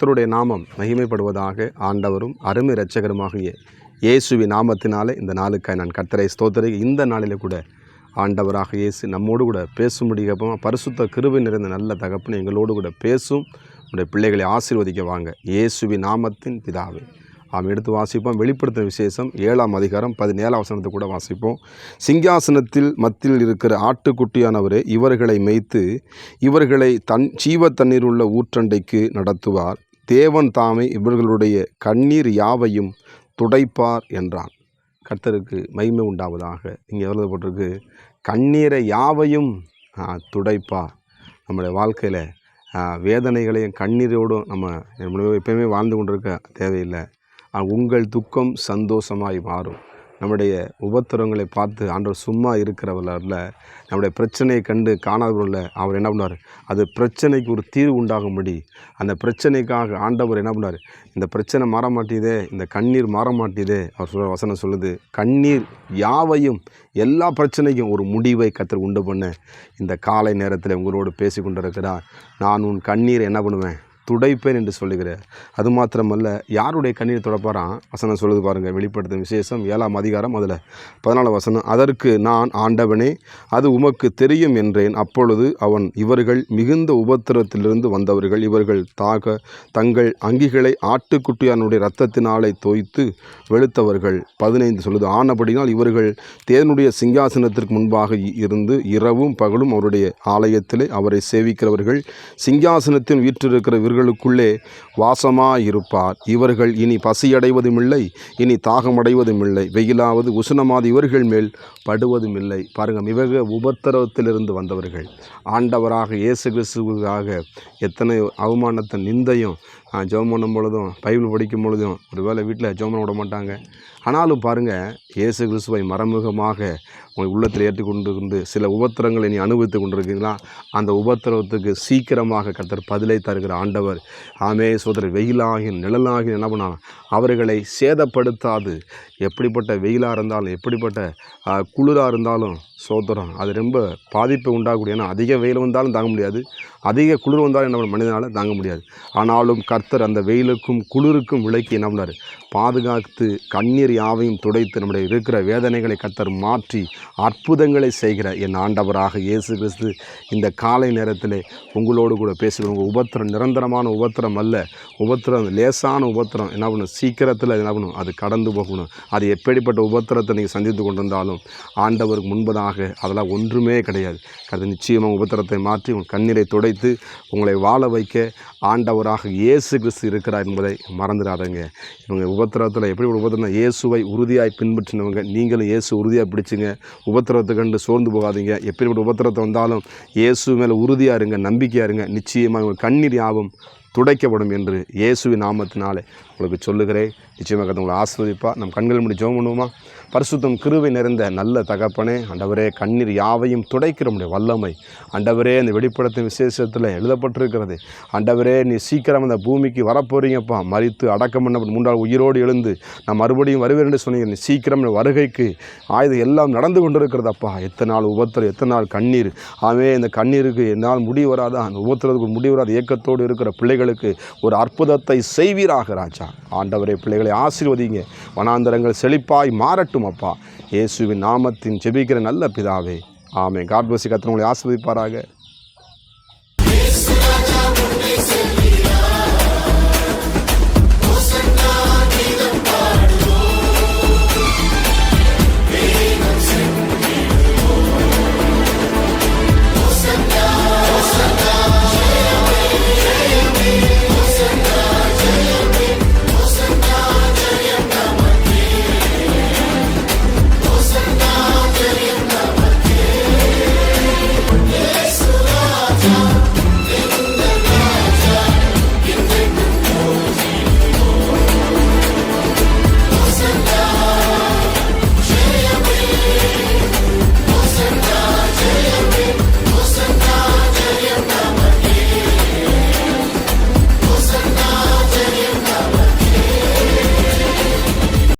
கர்த்தருடைய நாமம் மகிமைப்படுவதாக ஆண்டவரும் அருமை இரட்சகருமாகிய இயேசுவி நாமத்தினாலே இந்த நாளுக்காய் நான் கர்த்தரை ஸ்தோத்தரை. இந்த நாளிலே கூட ஆண்டவராக இயேசு நம்மோடு கூட பேசும் முடியாம பரிசுத்த கிருபை நிறைந்த நல்ல தகப்பனை எங்களோடு கூட பேசும். உடைய பிள்ளைகளை ஆசீர்வதிக்க வாங்க. இயேசுவி நாமத்தின் பிதாவே. ஆம் எடுத்து வாசிப்போம். வெளிப்படுத்தின விசேஷம் ஏழாம் அதிகாரம் பதினேழாம் வசனத்தை கூட வாசிப்போம். சிங்காசனத்தில் மத்தியில் இருக்கிற ஆட்டுக்குட்டியானவரே இவர்களை மேய்த்து இவர்களை தன் சீவ தண்ணீர் உள்ள ஊற்றண்டைக்கு நடத்துவார். தேவன் தாமே இவர்களுடைய கண்ணீர் யாவையும் துடைப்பார் என்றான். கர்த்தருக்கு மகிமை உண்டாவதாக இங்கே எழுதப்பட்டிருக்கு கண்ணீரை யாவையும் துடைப்பார். நம்முடைய வாழ்க்கையில் வேதனைகளையும் கண்ணீரோடும் நம்ம எப்பயுமே வாழ்ந்து கொண்டிருக்க தேவையில்லை. உங்கள் துக்கம் சந்தோஷமாய் மாறும். நம்முடைய உபத்திரங்களை பார்த்து ஆண்டவர் சும்மா இருக்கிறவரில் நம்முடைய பிரச்சனையை கண்டு காணாதவரில் அவர் என்ன பண்ணார் அது பிரச்சனைக்கு ஒரு தீர்வு உண்டாகும்படி அந்த பிரச்சனைக்காக ஆண்டவர் என்ன பண்ணார் இந்த பிரச்சனை மாற மாட்டேதே இந்த கண்ணீர் மாற மாட்டேதே அவர் சொல்ற வசனம் சொல்லுது கண்ணீர் யாவையும் எல்லா பிரச்சனைக்கும் ஒரு முடிவை கத்தர் உண்டு பண்ண. இந்த காலை நேரத்தில் உங்களோடு பேசி கொண்டிருக்கிறார் நான் உன் கண்ணீரை என்ன பண்ணுவேன்? துடைப்பேன் என்று சொல்லுகிறார். அது மாத்திரமல்ல யாருடைய கண்ணீர் துடைப்பாராம்? வசனம் சொல்லுது பாருங்கள் வெளிப்படுத்தும் விசேஷம் ஏழாம் அதிகாரம் அதில். பதினாலாம் வசனம் அதற்கு நான் ஆண்டவனே அது உமக்கு தெரியும் என்றேன். அப்பொழுது அவன் இவர்கள் மிகுந்த உபத்திரத்திலிருந்து வந்தவர்கள். இவர்கள் தாக தங்கள் அங்கிகளை ஆட்டுக்குட்டியானுடைய இரத்தத்தினாலே தோய்த்து வெளுத்தவர்கள். பதினைந்து சொல்லுது ஆனபடினால் இவர்கள் தேனுடைய சிங்காசனத்திற்கு முன்பாக இருந்து இரவும் பகலும் அவருடைய ஆலயத்திலே அவரை சேவிக்கிறவர்கள் சிங்காசனத்தின் வீற்றிருக்கிற இவர்களுக்குள்ளே வாசமாயிருப்பார். இவர்கள் இனி பசியடைவதுமில்லை இனி தாகமடைவதுமில்லை. வெயிலாவது உஷ்ணமாவது இவர்கள் மேல் படுவதுமில்லை. பாருங்கள் மிக உபத்திரவத்திலிருந்து வந்தவர்கள். ஆண்டவராக இயேசு கிறிஸ்துவாக எத்தனை அவமானத்தை நிந்தையும் ஜெபம் பண்ணும் பொழுதும் பைபிள் படிக்கும் பொழுதும் ஒருவேளை வீட்டில் ஜெபம் பண்ண விட மாட்டாங்க. ஆனாலும் பாருங்கள் இயேசு கிறிஸ்துவை மறைமுகமாக உங்கள் உள்ளத்தில் ஏற்றுக்கொண்டு இருந்து சில உபத்திரங்களை நீ அனுபவித்து கொண்டிருக்கீங்களா? அந்த உபத்திரவத்துக்கு சீக்கிரமாக கத்தர் பதிலை தருகிற ஆண்டவர். ஆமே சோதரர் வெயிலாகி நிழலாகி என்ன பண்ணான் அவர்களை சேதப்படுத்தாது. எப்படிப்பட்ட வெயிலாக இருந்தாலும் எப்படிப்பட்ட குளிராக இருந்தாலும் சோதரம் அது ரொம்ப பாதிப்பை உண்டாகக்கூடிய ஏன்னா அதிக வெயில் வந்தாலும் தாங்க முடியாது. அதிக குளிர் வந்தாலும் என்ன பண்ண மனிதனால் தாங்க முடியாது. ஆனாலும் கர்த்தர் அந்த வெயிலுக்கும் குளிருக்கும் விளக்கி என்ன பண்ணார்? பாதுகாத்து கண்ணீர் யாவையும் துடைத்து நம்முடைய இருக்கிற வேதனைகளை கத்தர் மாற்றி அற்புதங்களை செய்கிற என் ஆண்டவராக இயேசு கிறிஸ்து இந்த காலை நேரத்தில் உங்களோடு கூட பேசுகிற உங்கள் உபத்திரம் நிரந்தரமான உபத்திரம் அல்ல. உபத்திரம் லேசான உபத்திரம். என்ன பண்ணணும் சீக்கிரத்தில் என்ன பண்ணணும் அது கடந்து போகணும். அது எப்படிப்பட்ட உபத்திரத்தை நீங்கள் சந்தித்து கொண்டிருந்தாலும் ஆண்டவருக்கு முன்பதாக அதெல்லாம் ஒன்றுமே கிடையாது. அது நிச்சயமாக உபத்திரத்தை மாற்றி உங்கள் கண்ணீரை துடைத்து உங்களை வாழ வைக்க ஆண்டவராக இயேசு கிறிஸ்து இருக்கிறார் என்பதை மறந்துடாதங்க. இவங்க உபத்திரத்தில் எப்படி ஒரு உபத்திரம் இயேசுவை உறுதியாக பின்பற்றினவங்க. நீங்களும் இயேசு உறுதியாக பிடிச்சிங்க. உபத்திரத்தை கண்டு சோர்ந்து போகாதீங்க. எப்படிப்பட்ட உபத்திரத்தை வந்தாலும் இயேசு மேலே உறுதியாக இருங்க நம்பிக்கையாக இருங்க. நிச்சயமாக உங்கள் கண்ணீர் யாவும் துடைக்கப்படும் என்று இயேசுவின் நாமத்தினாலே. உங்களுக்கு சொல்லுகிறேன். நிச்சயமாக கர்த்தர் உங்களை ஆஸ்வதிப்பா நம் கண்கள் முடி ஜோம் பண்ணுவோமா? பரிசுத்தம் கிருவை நிறைந்த நல்ல தகப்பனே அண்டவரே கண்ணீர் யாவையும் துடைக்கிற முடிய வல்லமை. அண்டவரே இந்த வெளிப்படத்தின் விசேஷத்தில் எழுதப்பட்டிருக்கிறது. அண்டவரே நீ சீக்கிரம் அந்த பூமிக்கு வரப்போறீங்கப்பா. மறித்து அடக்கம் பண்ண மூன்றாள் உயிரோடு எழுந்து நான் மறுபடியும் வருவேன் என்று சொன்னீங்க. நீ சீக்கிரம் வருகைக்கு ஆயுதம் எல்லாம் நடந்து கொண்டிருக்கிறதப்பா. எத்தனை நாள் உபத்திரம் எத்தனை நாள் கண்ணீர். ஆமே இந்த கண்ணீருக்கு என்னால் முடிவு வராதா? அந்த உபத்திரத்துக்கு முடிவு வராத இயக்கத்தோடு இருக்கிற பிள்ளைகளுக்கு ஒரு அற்புதத்தை செய்வீராக ராஜா. ஆண்டவரே பிள்ளைகளை ஆசீர்வதிங்க வனாந்தரங்கள் செழிப்பாய் மாறட்டும் அப்பா. இயேசுவின் நாமத்தின் ஜெபிக்கிற நல்ல பிதாவே. ஆமே காட் பசி கத்திரவங்களை ஆஸ்வதிப்பாராக